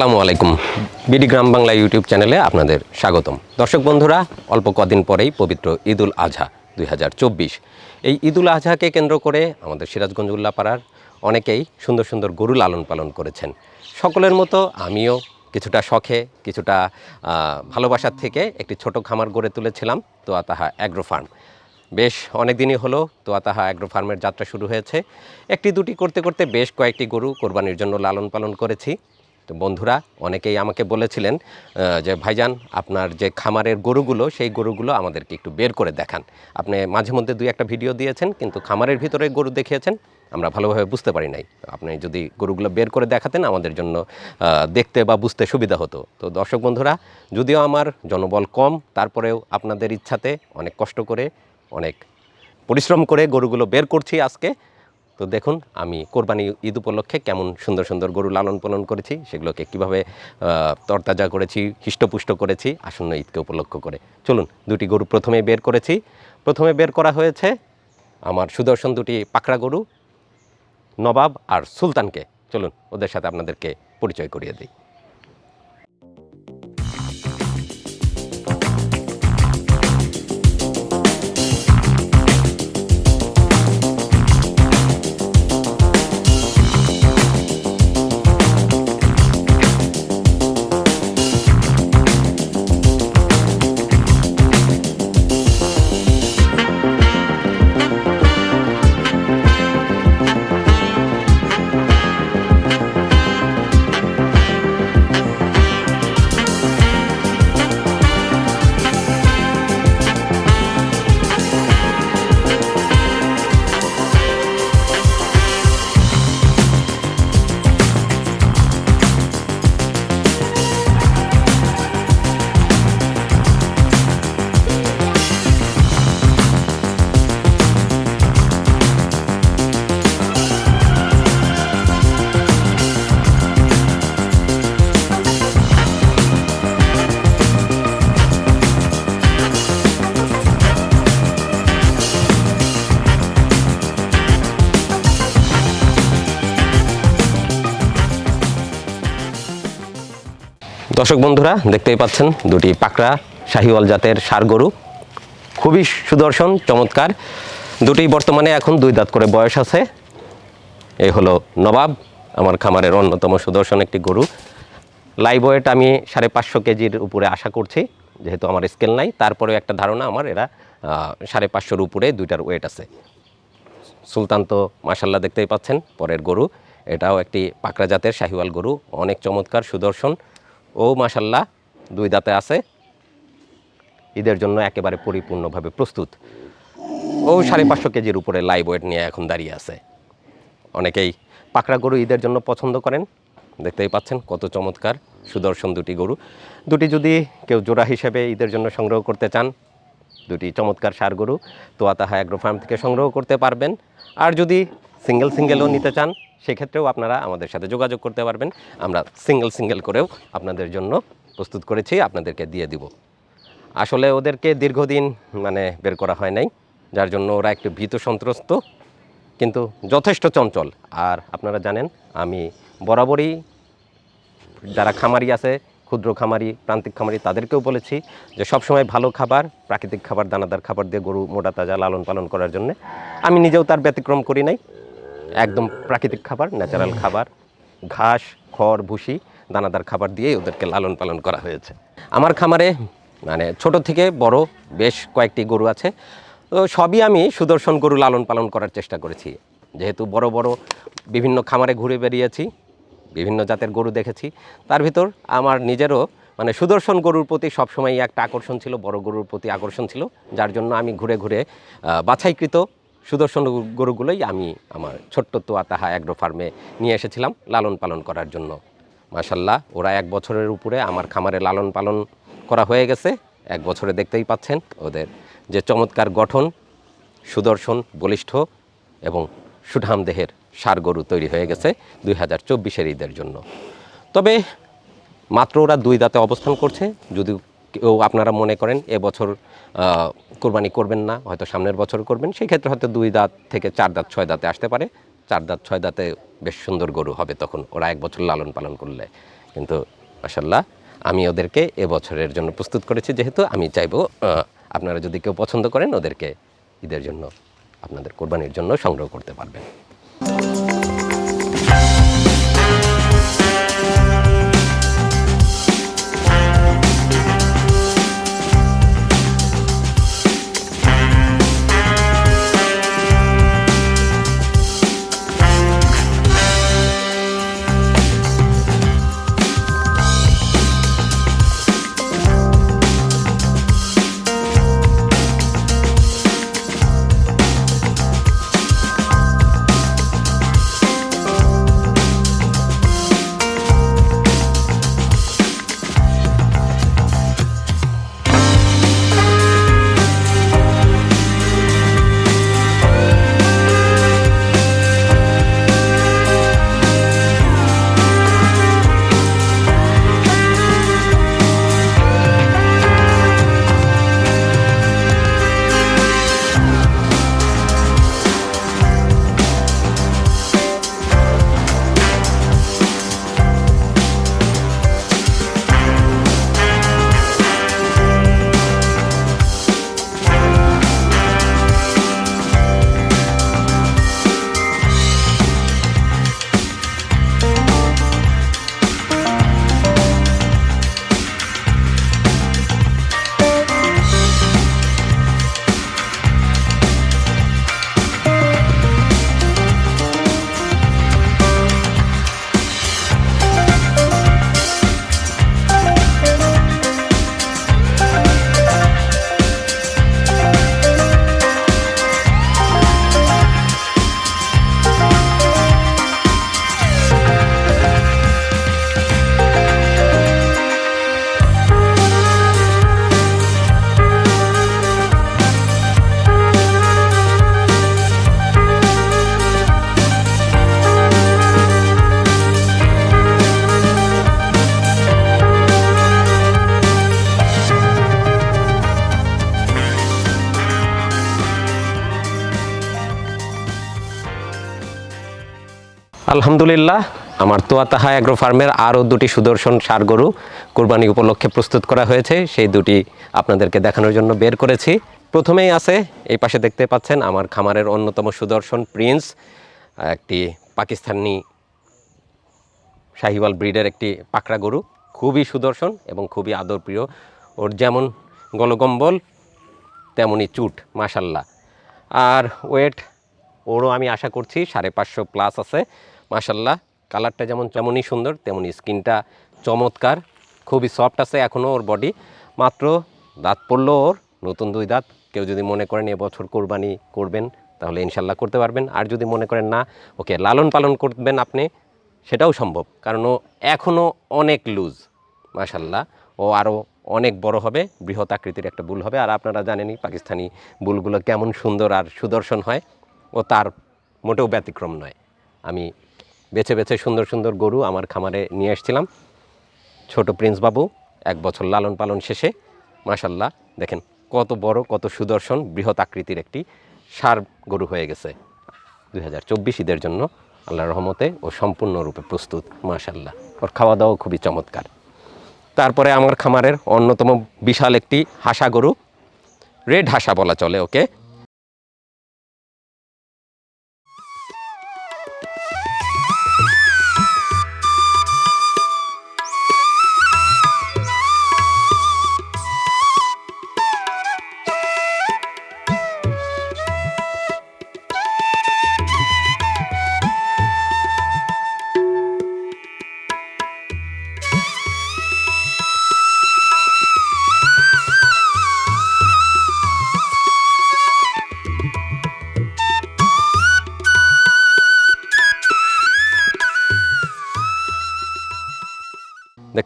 আসসালামু আলাইকুম। বিডি গ্রাম বাংলা ইউটিউব চ্যানেলে আপনাদের স্বাগতম। দর্শক বন্ধুরা, অল্প কদিন পরেই পবিত্র ঈদুল আজহা দুই হাজার চব্বিশ। এই ঈদুল আজহাকে কেন্দ্র করে আমাদের সিরাজগঞ্জ উল্লাপাড়ার অনেকেই সুন্দর সুন্দর গরু লালন পালন করেছেন। সকলের মতো আমিও কিছুটা শখে, কিছুটা ভালোবাসার থেকে একটি ছোট খামার গড়ে তুলেছিলাম তো তাহা অ্যাগ্রো ফার্ম। বেশ অনেক দিনই হলো তোয়াতাহা অ্যাগ্রো ফার্মের যাত্রা শুরু হয়েছে। একটি দুটি করতে করতে বেশ কয়েকটি গরু কোরবানির জন্য লালন পালন করেছি। তো বন্ধুরা, অনেকেই আমাকে বলেছিলেন যে ভাইজান, আপনার যে খামারের গরুগুলো, সেই গরুগুলো আমাদেরকে একটু বের করে দেখান। আপনি মাঝে মধ্যে দুই একটা ভিডিও দিয়েছেন, কিন্তু খামারের ভিতরে গরু দেখিয়েছেন, আমরা ভালোভাবে বুঝতে পারি নাই। আপনি যদি গরুগুলো বের করে দেখাতেন, আমাদের জন্য দেখতে বা বুঝতে সুবিধা হতো। তো দর্শক বন্ধুরা, যদিও আমার জনবল কম, তারপরেও আপনাদের ইচ্ছাতে অনেক কষ্ট করে, অনেক পরিশ্রম করে গরুগুলো বের করছি আজকে। তো দেখুন, আমি কোরবানি ঈদ উপলক্ষে কেমন সুন্দর সুন্দর গরু লালন পালন করেছি, সেগুলোকে কীভাবে তরতাজা করেছি, হৃষ্টপুষ্ট করেছি, আসন্ন ঈদকে উপলক্ষ করে। চলুন, দুটি গরু প্রথমে বের করেছি। প্রথমে বের করা হয়েছে আমার সুদর্শন দুটি পাকড়া গরু, নবাব আর সুলতানকে। চলুন, ওদের সাথে আপনাদেরকে পরিচয় করিয়ে দিই। দর্শক বন্ধুরা, দেখতেই পাচ্ছেন দুটি পাকড়া শাহিওয়াল জাতের সার গরু। খুবই সুদর্শন, চমৎকার। দুটি বর্তমানে এখন দুই দাঁত করে বয়স আছে। এই হলো নবাব, আমার খামারের অন্যতম সুদর্শন একটি গরু। লাইভ ওয়েট আমি সাড়ে পাঁচশো কেজির উপরে আশা করছি, যেহেতু আমার স্কেল নাই। তারপরেও একটা ধারণা আমার, এরা সাড়ে পাঁচশোর উপরে দুইটার ওয়েট আছে। সুলতান তো মাসাল্লাহ দেখতেই পাচ্ছেন, পরের গরু। এটাও একটি পাকড়া জাতের শাহিওয়াল গরু, অনেক চমৎকার, সুদর্শন। ও মাসাল্লাহ দুই দাঁতে আছে। ঈদের জন্য একেবারে পরিপূর্ণভাবে প্রস্তুত। ও সাড়ে পাঁচশো কেজির উপরে লাইভ ওয়েট নিয়ে এখন দাঁড়িয়ে আছে। অনেকেই পাকড়া গরু ঈদের জন্য পছন্দ করেন। দেখতেই পাচ্ছেন কত চমৎকার সুদর্শন দুটি গরু। দুটি যদি কেউ জোড়া হিসেবে ঈদের জন্য সংগ্রহ করতে চান, দুটি চমৎকার সার গরু তোয়াতাহা অ্যাগ্রো ফার্ম থেকে সংগ্রহ করতে পারবেন। আর যদি সিঙ্গেল সিঙ্গেলও নিতে চান সেক্ষেত্রেও আপনারা আমাদের সাথে যোগাযোগ করতে পারবেন। আমরা সিঙ্গেল সিঙ্গেল করেও আপনাদের জন্য প্রস্তুত করেছি আপনাদেরকে দিয়ে দিব। আসলে ওদেরকে দীর্ঘদিন মানে বের করা হয় নাই যার জন্য ওরা একটু ভীত সন্ত্রস্ত কিন্তু যথেষ্ট চঞ্চল। আর আপনারা জানেন আমি বরাবরই যারা খামারি আছে ক্ষুদ্র খামারি প্রান্তিক খামারি তাদেরকেও বলেছি যে সবসময় ভালো খাবার প্রাকৃতিক খাবার দানাদার খাবার দিয়ে গরু মোটা তাজা লালন পালন করার জন্য। আমি নিজেও তার ব্যতিক্রম করি নাই। একদম প্রাকৃতিক খাবার ন্যাচারাল খাবার। ঘাস খড় ভুসি দানাদার খাবার দিয়েই ওদেরকে লালন পালন করা হয়েছে। আমার খামারে মানে ছোট থেকে বড় বেশ কয়েকটি গরু আছে। তো সবই আমি সুদর্শন গরু লালন পালন করার চেষ্টা করেছি। যেহেতু বড় বড় বিভিন্ন খামারে ঘুরে বেরিয়েছি বিভিন্ন জাতের গরু দেখেছি তার ভিতর আমার নিজেরও মানে সুদর্শন গরুর প্রতি সবসময় একটা আকর্ষণ ছিল বড় গরুর প্রতি আকর্ষণ ছিল। যার জন্য আমি ঘুরে ঘুরে বাছাইকৃত সুদর্শন গরুগুলোই আমি আমার ছোট্ট তোয়া তাহা অ্যাগ্রো ফার্মে নিয়ে এসেছিলাম লালন পালন করার জন্য। মাশাল্লাহ, ওরা এক বছরের উপরে আমার খামারে লালন পালন করা হয়ে গেছে। এক বছরে দেখতেই পাচ্ছেন ওদের যে চমৎকার গঠন, সুদর্শন, বলিষ্ঠ এবং সুঠাম দেহের সার গরু তৈরি হয়ে গেছে দুই হাজার চব্বিশের ঈদের জন্য। তবে মাত্র ওরা দুই দাঁতে অবস্থান করছে যদি কেউ আপনারা মনে করেন এবছর কোরবানি করবেন না, হয়তো সামনের বছর করবেন, সেই ক্ষেত্রে হয়তো দুই দাঁত থেকে চার দাঁত, ছয় দাঁতে আসতে পারে। চার দাঁত, ছয় দাঁতে বেশ সুন্দর গরু হবে তখন, ওরা এক বছর লালন পালন করলে। কিন্তু মাসাল্লাহ আমি ওদেরকে এবছরের জন্য প্রস্তুত করেছি, যেহেতু আমি চাইব আপনারা যদি কেউ পছন্দ করেন, ওদেরকে ঈদের জন্য আপনাদের কোরবানির জন্য সংগ্রহ করতে পারবেন। আলহামদুলিল্লাহ, আমার তোয়াতাহা অ্যাগ্রো ফার্মের আরও দুটি সুদর্শন সার গরু কোরবানি উপলক্ষে প্রস্তুত করা হয়েছে। সেই দুটি আপনাদেরকে দেখানোর জন্য বের করেছি। প্রথমেই আছে, এই পাশে দেখতে পাচ্ছেন আমার খামারের অন্যতম সুদর্শন প্রিন্স, একটি পাকিস্তানি শাহিওয়াল ব্রিডের একটি পাকড়া গরু। খুবই সুদর্শন এবং খুবই আদরপ্রিয়। ওর যেমন গলগম্বল, তেমনই চুট, মাশাল্লাহ। আর ওয়েট, ওরও আমি আশা করছি সাড়ে পাঁচশো প্লাস আছে। মাশাল্লাহ কালারটা যেমন তেমনই সুন্দর, তেমনই স্কিনটা চমৎকার। খুবই সফট আছে এখনও ওর বডি। মাত্র দাঁত পড়ল ওর, নতুন দুই দাঁত। কেউ যদি মনে করেন এবছর কোরবানি করবেন, তাহলে ইনশাল্লাহ করতে পারবেন। আর যদি মনে করেন না, ওকে, লালন পালন করবেন আপনি, সেটাও সম্ভব। কারণ ও এখনও অনেক লুজ মাশাল্লাহ ও আরও অনেক বড় হবে, বৃহৎ আকৃতির একটা বুল হবে। আর আপনারা জানেনই পাকিস্তানি বুলগুলো কেমন সুন্দর আর সুদর্শন হয়। ও তার মোটেও ব্যতিক্রম নয়। আমি বেছে বেছে সুন্দর সুন্দর গরু আমার খামারে নিয়ে এসেছিলাম ছোট প্রিন্সবাবু এক বছর লালন পালন শেষে মাশাল্লাহ দেখেন কত বড়, কত সুদর্শন, বৃহৎ আকৃতির একটি সার গরু হয়ে গেছে। দুই হাজার চব্বিশ ঈদের জন্য আল্লাহর রহমতে ও সম্পূর্ণরূপে প্রস্তুত মাশাল্লাহ ওর খাওয়া দাওয়া খুবই চমৎকার। তারপরে আমার খামারের অন্যতম বিশাল একটি হাসা গরু, রেড হাসা বলা চলে ওকে।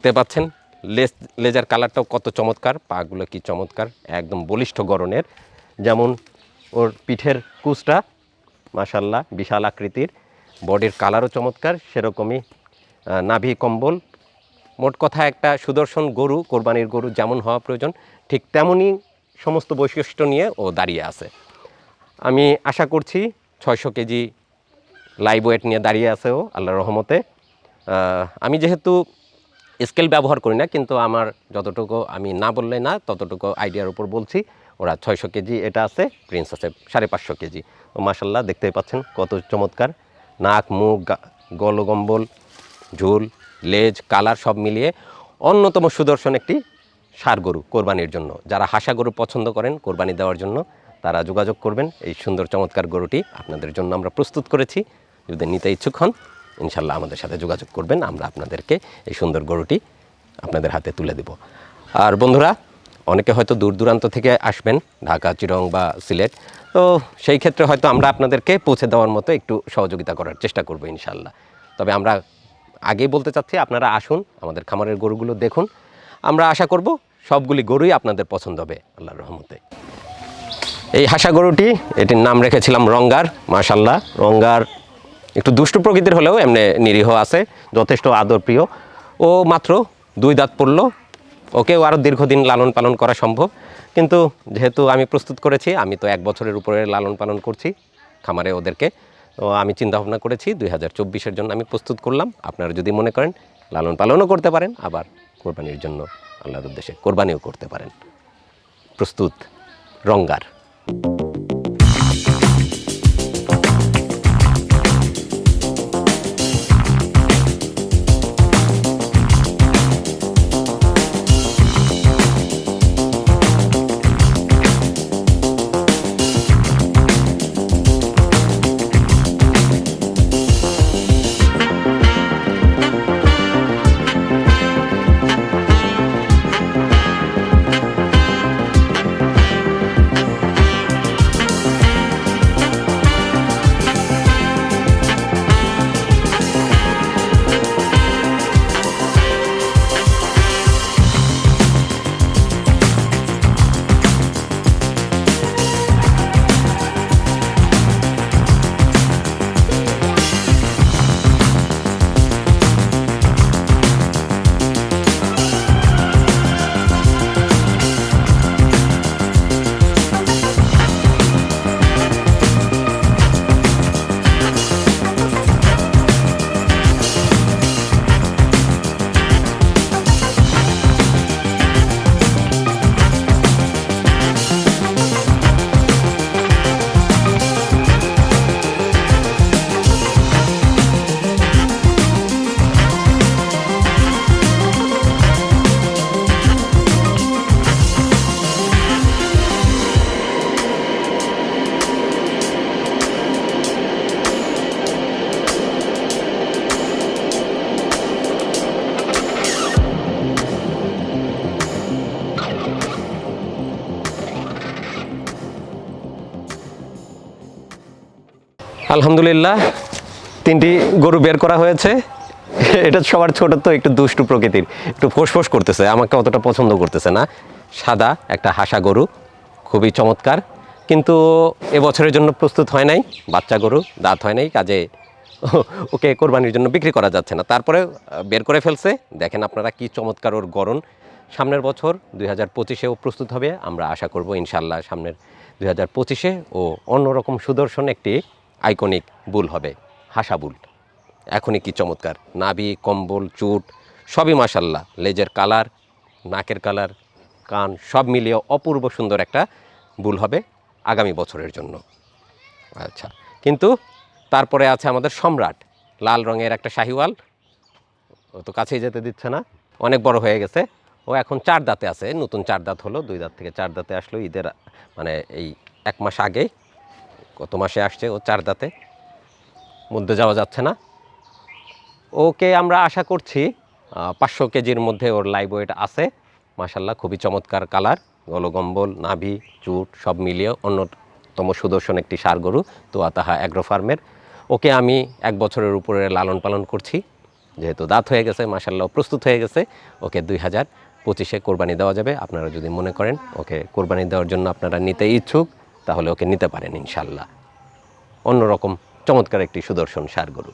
দেখতে পাচ্ছেন লেজ লেজার কালারটাও কত চমৎকার, পাগুলো কি চমৎকার, একদম বলিষ্ঠ গড়নের। যেমন ওর পিঠের কুচটা, মাশাল্লাহ, বিশাল আকৃতির। বডির কালারও চমৎকার, সেরকমই নাভি কম্বল। মোট কথা একটা সুদর্শন গরু, কোরবানির গরু যেমন হওয়া প্রয়োজন, ঠিক তেমনই সমস্ত বৈশিষ্ট্য নিয়ে ও দাঁড়িয়ে আছে। আমি আশা করছি ছয়শো কেজি লাইভ ওয়েট নিয়ে দাঁড়িয়ে আছে ও, আল্লাহর রহমতে। আমি যেহেতু স্কেল ব্যবহার করি না, কিন্তু আমার যতটুকু আমি না বললে না, ততটুকু আইডিয়ার উপর বলছি। ওরা ছয়শো কেজি, এটা আছে, প্রিন্স আছে, সাড়ে পাঁচশো কেজি। তো মাসাল্লাহ দেখতেই পাচ্ছেন কত চমৎকার। নাক, মুখ গলগম্বল ঝুল, লেজ, কালার সব মিলিয়ে অন্যতম সুদর্শন একটি সার গরু কোরবানির জন্য। যারা হাসা গরু পছন্দ করেন, কোরবানি দেওয়ার জন্য তারা যোগাযোগ করবেন। এই সুন্দর চমৎকার গরুটি আপনাদের জন্য আমরা প্রস্তুত করেছি। যদি নিতে ইচ্ছুক হন ইনশাল্লাহ আমাদের সাথে যোগাযোগ করবেন, আমরা আপনাদেরকে এই সুন্দর গরুটি আপনাদের হাতে তুলে দেব। আর বন্ধুরা, অনেকে হয়তো দূর দূরান্ত থেকে আসবেন, ঢাকা, চিরং বা সিলেট, তো সেই ক্ষেত্রে হয়তো আমরা আপনাদেরকে পৌঁছে দেওয়ার মতো একটু সহযোগিতা করার চেষ্টা করব ইনশাল্লাহ তবে আমরা আগেই বলতে চাচ্ছি, আপনারা আসুন, আমাদের খামারের গরুগুলো দেখুন। আমরা আশা করব সবগুলি গরুই আপনাদের পছন্দ হবে, আল্লাহর রহমতে। এই হাসা গরুটি, এটির নাম রেখেছিলাম রঙ্গার মাশাল্লাহ রঙ্গার একটু দুষ্ট প্রকৃতির হলেও এমনি নিরীহ আছে, যথেষ্ট আদর প্রিয় ও মাত্র দুই দাঁত পড়ল। ওকেও আরও দীর্ঘদিন লালন পালন করা সম্ভব। কিন্তু যেহেতু আমি প্রস্তুত করেছি, আমি তো এক বছরের উপরে লালন পালন করছি খামারে ওদেরকে। তো আমি চিন্তা ভাবনা করেছি, দুই হাজার চব্বিশের জন্য আমি প্রস্তুত করলাম। আপনারা যদি মনে করেন, লালন পালনও করতে পারেন, আবার কোরবানির জন্য আল্লাহর উদ্দেশ্যে কোরবানিও করতে পারেন। প্রস্তুত রঙ্গার আলহামদুলিল্লাহ, তিনটি গরু বের করা হয়েছে। এটা সবার ছোট তো, একটু দুষ্টু প্রকৃতির। একটু ফোসফোস করতেছে, আমাকে অতটা পছন্দ করতেছে না। সাদা একটা হাসা গরু, খুবই চমৎকার। কিন্তু এবছরের জন্য প্রস্তুত হয় নাই, বাচ্চা গরু, দাঁত হয় নাই, কাজে ওকে কোরবানির জন্য বিক্রি করা যাচ্ছে না। তারপরে বের করে ফেলছে। দেখেন আপনারা কি চমৎকার ওর গরণ সামনের বছর দুই হাজার পঁচিশেও প্রস্তুত হবে, আমরা আশা করব ইনশাল্লাহ সামনের দুই হাজার পঁচিশে ও অন্যরকম সুদর্শন একটি আইকনিক বুল হবে, হাসা বুল। এখনই কি চমৎকার, নাভি, কম্বল, চুট, সবই মাসাল্লাহ লেজের কালার, নাকের কালার, কান, সব মিলিয়ে অপূর্ব সুন্দর একটা বুল হবে আগামী বছরের জন্য। আচ্ছা কিন্তু তারপরে আছে আমাদের সম্রাট, লাল রঙের একটা শাহিওয়াল। ও তো কাছেই যেতে দিচ্ছে না, অনেক বড় হয়ে গেছে। ও এখন চার দাঁতে আছে, নতুন চার দাঁত হলো, দুই দাঁত থেকে চার দাঁতে আসলো ঈদের মানে এই এক মাস আগে কত মাসে আসছে ও চার দাঁতে। মধ্যে যাওয়া যাচ্ছে না। ওকে আমরা আশা করছি পাঁচশো কেজির মধ্যে ওর লাইভ ওয়েট আছে। মাসাল্লাহ খুবই চমৎকার কালার গলগম্বল, নাভি চুট সব মিলিয়ে অন্যতম সুদর্শন একটি সার গরু তো আতাহা অ্যাগ্রো ফার্মের ওকে আমি এক বছরের উপরে লালন পালন করছি। যেহেতু দাঁত হয়ে গেছে মাসাল্লাহ প্রস্তুত হয়ে গেছে, ওকে দুই হাজার পঁচিশে কোরবানি দেওয়া যাবে। আপনারা যদি মনে করেন, ওকে কোরবানি দেওয়ার জন্য আপনারা নিতে ইচ্ছুক। তাহলে ওকে নিতে পারেন ইনশাল্লাহ। অন্যরকম চমৎকার একটি সুদর্শন সার গরু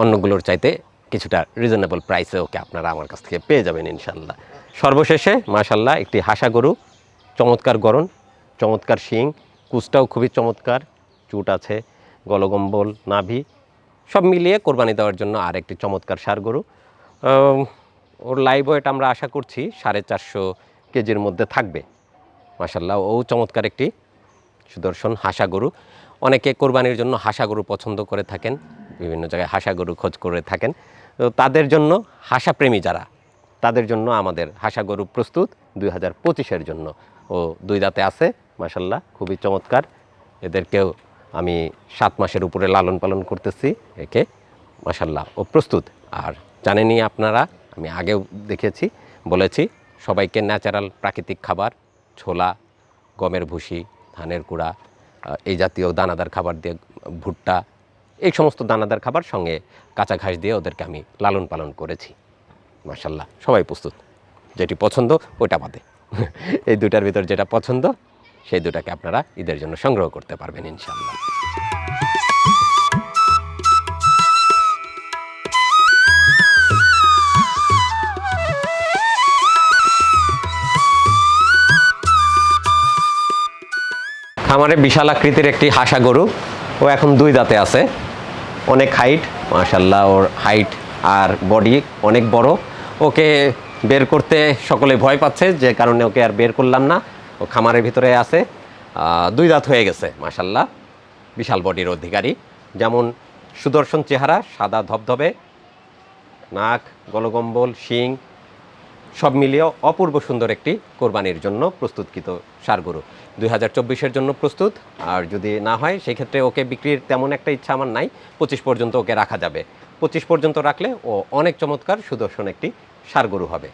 অন্যগুলোর চাইতে কিছুটা রিজনেবল প্রাইসে ওকে আপনারা আমার কাছ থেকে পেয়ে যাবেন ইনশাল্লাহ। সর্বশেষে মাশাল্লাহ একটি হাসা গরু চমৎকার গরণ, চমৎকার শিং, কুচটাও খুবই চমৎকার, চুট আছে, গলগম্বল, নাভি, সব মিলিয়ে কোরবানি দেওয়ার জন্য আর একটি চমৎকার সার গরু ওর লাইভ ওয়েট আমরা আশা করছি সাড়ে চারশো কেজির মধ্যে থাকবে। মাসাল্লাহ ও চমৎকার একটি সুদর্শন হাসা গরু। অনেকে কোরবানির জন্য হাসা গরু পছন্দ করে থাকেন, বিভিন্ন জায়গায় হাসা গরু খোঁজ করে থাকেন। তো তাদের জন্য হাসা প্রেমী যারা, তাদের জন্য আমাদের হাসা গরু প্রস্তুত দুই হাজার পঁচিশের জন্য। ও দুই দাঁতে আছে মাসাল্লাহ খুবই চমৎকার। এদেরকেও আমি সাত মাসের উপরে লালন পালন করতেছি, একে মাসাল্লাহ ও প্রস্তুত। আর জানেনই আপনারা, আমি আগেও দেখেছি, বলেছি, সবাইকে ন্যাচারাল প্রাকৃতিক খাবার ছোলা, গমের ভুসি, ধানের কুড়া এই জাতীয় দানাদার খাবার দিয়ে ভুট্টা, এই সমস্ত দানাদার খাবার সঙ্গে কাঁচা ঘাস দিয়ে ওদেরকে আমি লালন পালন করেছি। মাসাল্লাহ সবাই প্রস্তুত। যেটি পছন্দ ওটা বাদে। এই দুটার ভিতর যেটা পছন্দ, সেই দুটাকে আপনারা ঈদের জন্য সংগ্রহ করতে পারবেন, ইনশাল্লাহ। খামারে বিশাল আকৃতির একটি হাসা গরু। ও এখন দুই দাঁতে আছে। অনেক হাইট মাশাল্লাহ ওর হাইট আর বডি অনেক বড়। ওকে বের করতে সকলে ভয় পাচ্ছে, যে কারণে ওকে আর বের করলাম না। ও খামারের ভিতরে আছে। দুই দাঁত হয়ে গেছে মাশাল্লাহ বিশাল বডির অধিকারী। যেমন সুদর্শন চেহারা, সাদা ধবধবে, নাক, গলগম্বল, শিং, সব মিলিয়ে অপূর্ব সুন্দর একটি কোরবানির জন্য প্রস্তুতকৃত সারগরু দুই হাজার চব্বিশের জন্য প্রস্তুত। আর যদি না হয় সেই ক্ষেত্রে ওকে বিক্রির তেমন একটা ইচ্ছা আমার নাই। পঁচিশ পর্যন্ত ওকে রাখা যাবে। পঁচিশ পর্যন্ত রাখলে ও অনেক চমৎকার সুদর্শন একটি সারগরু হবে।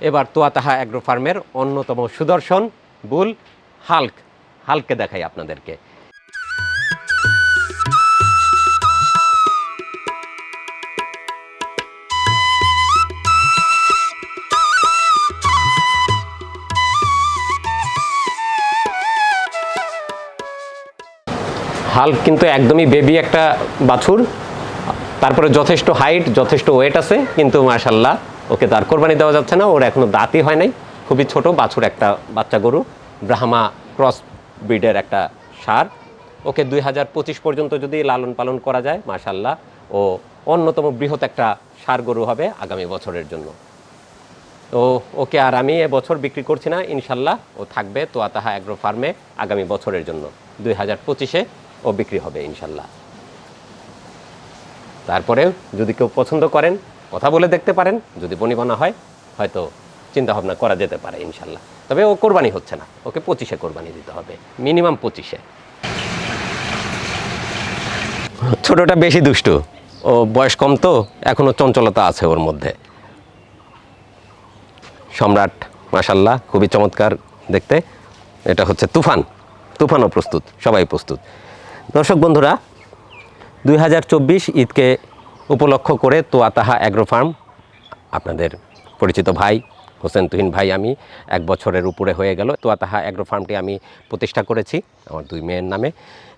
এবার তোয়া তাহা অ্যাগ্রো ফার্মের অন্যতম সুদর্শন বুল হাল্ক। হালকে দেখাই আপনাদেরকে। হাল্ক কিন্তু একদমই বেবি একটা বাছুর। তারপরে যথেষ্ট হাইট যথেষ্ট ওয়েট আছে, কিন্তু মাশাল্লাহ ওকে তার কোরবানি দেওয়া যাচ্ছে না, ওর এখনও দাঁতই হয় নাই। খুবই ছোট বাছুর একটা বাচ্চা গরু, ব্রাহ্মা ক্রস ব্রিডের একটা সার। ওকে দুই হাজার পঁচিশ পর্যন্ত যদি লালন পালন করা যায় মাশাল্লাহ ও অন্যতম বৃহৎ একটা সার গরু হবে আগামী বছরের জন্য। তো ওকে আর আমি এবছর বিক্রি করছি না ইনশাল্লাহ ও থাকবে তোয়াতাহা অ্যাগ্রো ফার্মে আগামী বছরের জন্য। দুই হাজার পঁচিশে ও বিক্রি হবে, ইনশাল্লাহ। তারপরে যদি কেউ পছন্দ করেন, কথা বলে দেখতে পারেন, যদি বনিবনা হয়, হয়তো চিন্তা ভাবনা করা যেতে পারে, ইনশাল্লাহ। তবে ও কোরবানি হচ্ছে না, ওকে পঁচিশে কোরবানি দিতে হবে, মিনিমাম পঁচিশে। ছোটটা বেশি দুষ্টু, ও বয়স কম তো, এখনও চঞ্চলতা আছে ওর মধ্যে। সম্রাট, মাশাল্লাহ, খুবই চমৎকার দেখতে। এটা হচ্ছে তুফান, তুফানও প্রস্তুত, সবাই প্রস্তুত। দর্শক বন্ধুরা, দুই হাজার চব্বিশ ঈদকে উপলক্ষ করে তোয়াতাহা অ্যাগ্রো ফার্ম, আপনাদের পরিচিত ভাই, হোসেন তুহিন ভাই আমি এক বছরের উপরে হয়ে গেল। তোয়াতাহা অ্যাগ্রো ফার্মটি আমি প্রতিষ্ঠা করেছি আমার দুই মেয়ের নামে।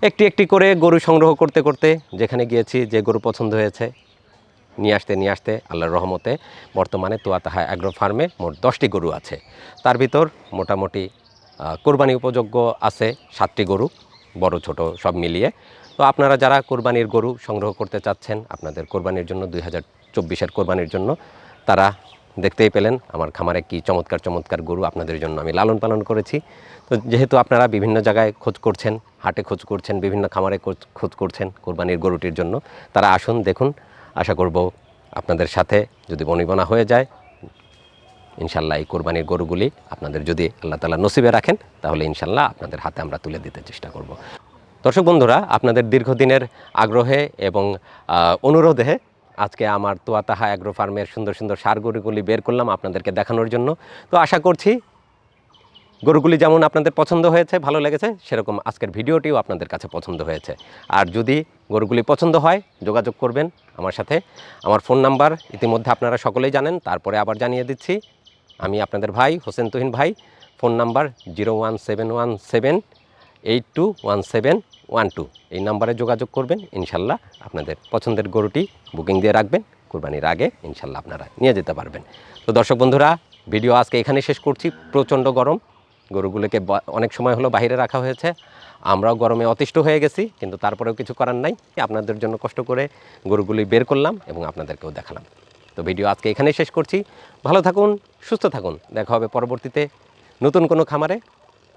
একটি একটি করে গরু সংগ্রহ করতে করতে যেখানে গিয়েছি, যে গরু পছন্দ হয়েছে, নিয়ে আসতে নিয়ে আসতে আল্লাহর রহমতে বর্তমানে তোয়াতাহা অ্যাগ্রো ফার্মে মোট দশটি গরু আছে। তার ভিতর মোটামুটি কোরবানি উপযোগ্য আছে সাতটি গরু। বড়, ছোট সব মিলিয়ে। তো আপনারা যারা কোরবানির গরু সংগ্রহ করতে চাচ্ছেন, আপনাদের কোরবানির জন্য, দুই হাজার চব্বিশের কোরবানির জন্য, তারা দেখতেই পেলেন আমার খামারে কি চমৎকার চমৎকার গরু আপনাদের জন্য আমি লালন পালন করেছি। তো যেহেতু আপনারা বিভিন্ন জায়গায় খোঁজ করছেন, হাটে খোঁজ করছেন, বিভিন্ন খামারে খোঁজ- করছেন কোরবানির গরুটির জন্য, তারা আসুন, দেখুন। আশা করব আপনাদের সাথে যদি বনিবনা হয়ে যায় ইনশাল্লাহ এই কোরবানির গরুগুলি আপনাদের যদি আল্লাহ তালা নসিবে রাখেন, তাহলে ইনশাল্লাহ আপনাদের হাতে আমরা তুলে দিতে চেষ্টা করব। দর্শক বন্ধুরা, আপনাদের দীর্ঘদিনের আগ্রহে এবং অনুরোধে আজকে আমার তোয়াতাহা অ্যাগ্রো ফার্মের সুন্দর সুন্দর সার গরুগুলি বের করলাম আপনাদেরকে দেখানোর জন্য। তো আশা করছি গরুগুলি যেমন আপনাদের পছন্দ হয়েছে, ভালো লেগেছে, সেরকম আজকের ভিডিওটিও আপনাদের কাছে পছন্দ হয়েছে। আর যদি গরুগুলি পছন্দ হয়, যোগাযোগ করবেন আমার সাথে। আমার ফোন নাম্বার ইতিমধ্যে আপনারা সকলেই জানেন, তারপরে আবার জানিয়ে দিচ্ছি। আমি আপনাদের ভাই, হোসেন তুহিন ভাই, phone number zero one seven one seven, eight two one seven one two. এই নাম্বারে যোগাযোগ করবেন, ইনশাল্লাহ আপনাদের পছন্দের গরুটি বুকিং দিয়ে রাখবেন, কুরবানির আগে ইনশাল্লাহ আপনারা নিয়ে যেতে পারবেন। তো দর্শক বন্ধুরা, ভিডিও আজকে এখানে শেষ করছি। প্রচণ্ড গরম, গরুগুলোকে অনেক সময় হলো বাইরে রাখা হয়েছে। আমরাও গরমে অতিষ্ঠ হয়ে গেছি, কিন্তু তারপরেও কিছু করার নাই। আপনাদের জন্য কষ্ট করে গরুগুলি বের করলাম এবং আপনাদেরকেও দেখালাম। তো ভিডিও আজকে এখানেই শেষ করছি। ভালো থাকুন, সুস্থ থাকুন। দেখা হবে পরবর্তীতে নতুন কোনো খামারে,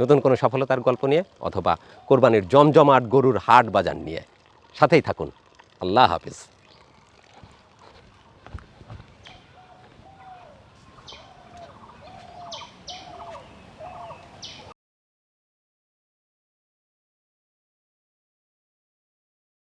নতুন কোনো সফলতার গল্প নিয়ে অথবা কোরবানির জমজমাট গরুর হাট বাজার নিয়ে। সাথেই থাকুন। আল্লাহ হাফিজ।